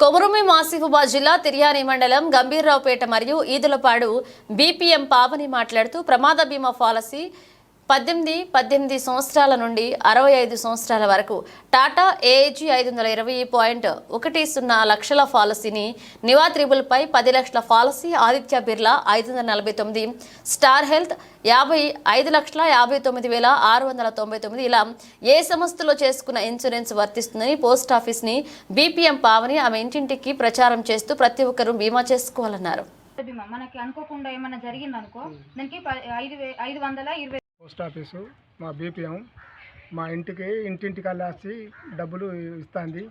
కొమురుమి మాసిఫాబాద్ జిల్లా తిర్యాని మండలం గంభీర్రావుపేట మరియు ఈదులపాడు బీపీఎం పావని మాట్లాడుతూ ప్రమాద బీమా పాలసీ పద్దెనిమిది పద్దెనిమిది సంవత్సరాల నుండి అరవై ఐదు సంవత్సరాల వరకు టాటా ఏఏజీ ఐదు వందల ఇరవై పాయింట్ ఒకటి సున్నా లక్షల పాలసీని నివా త్రిబుల్పై పది లక్షల పాలసీ ఆదిత్య బిర్లా ఐదు వందల నలభై తొమ్మిది స్టార్ హెల్త్ యాభై ఐదు లక్షల యాభై తొమ్మిది వేల ఆరు వందల తొంభై తొమ్మిది ఇలా ఏ సంస్థలో చేసుకున్న ఇన్సూరెన్స్ వర్తిస్తుందని పోస్ట్ ఆఫీస్ని బీపీఎం పావని ఆమె ఇంటింటికి ప్రచారం చేస్తూ ప్రతి ఒక్కరూ బీమా చేసుకోవాలన్నారు. మనకి అనుకోకుండా ఏమైనా జరిగిందనుకో దానికి ఐదు ఐదు వందల ఇరవై పోస్ట్ ఆఫీసు మా బీపీఎం మా ఇంటికి ఇంటింటికి వచ్చి డబ్బులు ఇస్తుంది.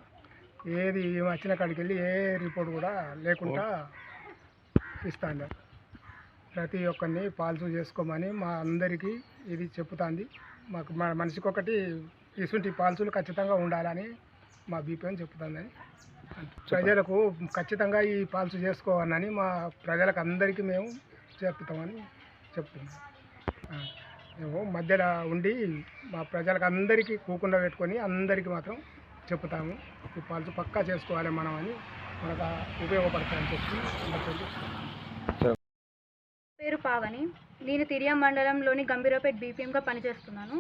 ఏది వచ్చిన కాడికి వెళ్ళి ఏ రిపోర్ట్ కూడా లేకుండా ఇస్తాను ప్రతి ఒక్కరిని పాలసీ చేసుకోమని మా అందరికీ ఇది చెప్తుంది మాకు మా మనిషికి ఒకటి ఇటువంటి పాలసీలు ఖచ్చితంగా ఉండాలని మా బీపీఎం చెప్తుందని ప్రజలకు ఖచ్చితంగా ఈ పాలసీ చేసుకోవాలని మా ప్రజలకు అందరికీ మేము చెప్తామని చెప్తున్నాం. మేము మధ్యలో ఉండి మా ప్రజలకు అందరికీ కూకుండా పెట్టుకొని అందరికీ మాత్రం చెప్తాము ఈ పాలసీ పక్కా చేసుకోవాలి మనం అని మనకు ఉపయోగపడతాయని చెప్పి అందరికీ పేరు పావని. నేను తిరియా మండలంలోని గంభీరపేట బీపీఎంగా పనిచేస్తున్నాను.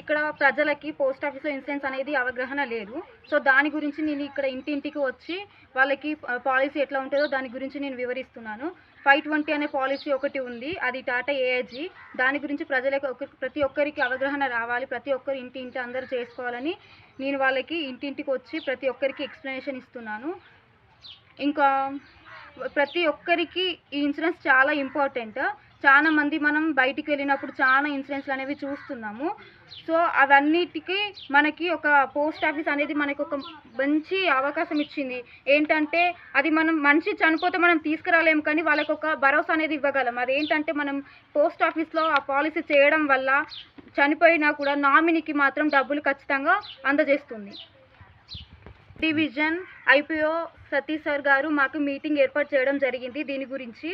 ఇక్కడ ప్రజలకి పోస్ట్ ఆఫీస్లో ఇన్సూరెన్స్ అనేది అవగాహన లేదు. సో దాని గురించి నేను ఇక్కడ ఇంటింటికి వచ్చి వాళ్ళకి పాలసీ ఎట్లా ఉంటుందో దాని గురించి నేను వివరిస్తున్నాను. ఫైవ్ ట్వంటీ అనే పాలసీ ఒకటి ఉంది. అది టాటా ఏఐజీ. దాని గురించి ప్రజలకు ఒక ప్రతి ఒక్కరికి అవగాహన రావాలి. ప్రతి ఒక్కరు ఇంటి ఇంటి అందరూ చేసుకోవాలని నేను వాళ్ళకి ఇంటింటికి వచ్చి ప్రతి ఒక్కరికి ఎక్స్ప్లెనేషన్ ఇస్తున్నాను. ఇంకా ప్రతి ఒక్కరికి ఈ ఇన్సూరెన్స్ చాలా ఇంపార్టెంట్. చాలా మంది మనం బయటికి వెళ్ళినప్పుడు చాలా ఇన్సూరెన్స్లు అనేవి చూస్తున్నాము. సో అవన్నిటికీ మనకి ఒక పోస్ట్ ఆఫీస్ అనేది మనకి ఒక మంచి అవకాశం ఇచ్చింది. ఏంటంటే అది మనం మనిషి చనిపోతే మనం తీసుకురాలేము కానీ వాళ్ళకి ఒక భరోసా అనేది ఇవ్వగలం. అదేంటంటే మనం పోస్ట్ ఆఫీస్లో ఆ పాలసీ చేయడం వల్ల చనిపోయినా కూడా నామినీకి మాత్రం డబ్బులు ఖచ్చితంగా అందజేస్తుంది. డివిజన్ ఐపీఓ సతీష్ సార్ గారు మాకు మీటింగ్ ఏర్పాటు చేయడం జరిగింది దీని గురించి.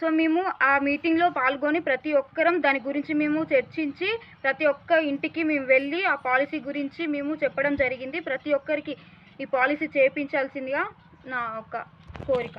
సో మేము ఆ మీటింగ్లో పాల్గొని ప్రతి ఒక్కరం దాని గురించి మేము చర్చించి ప్రతి ఒక్క ఇంటికి మేము వెళ్ళి ఆ పాలసీ గురించి మేము చెప్పడం జరిగింది. ప్రతి ఒక్కరికి ఈ పాలసీ చేయించాల్సిందిగా నా ఒక కోరిక.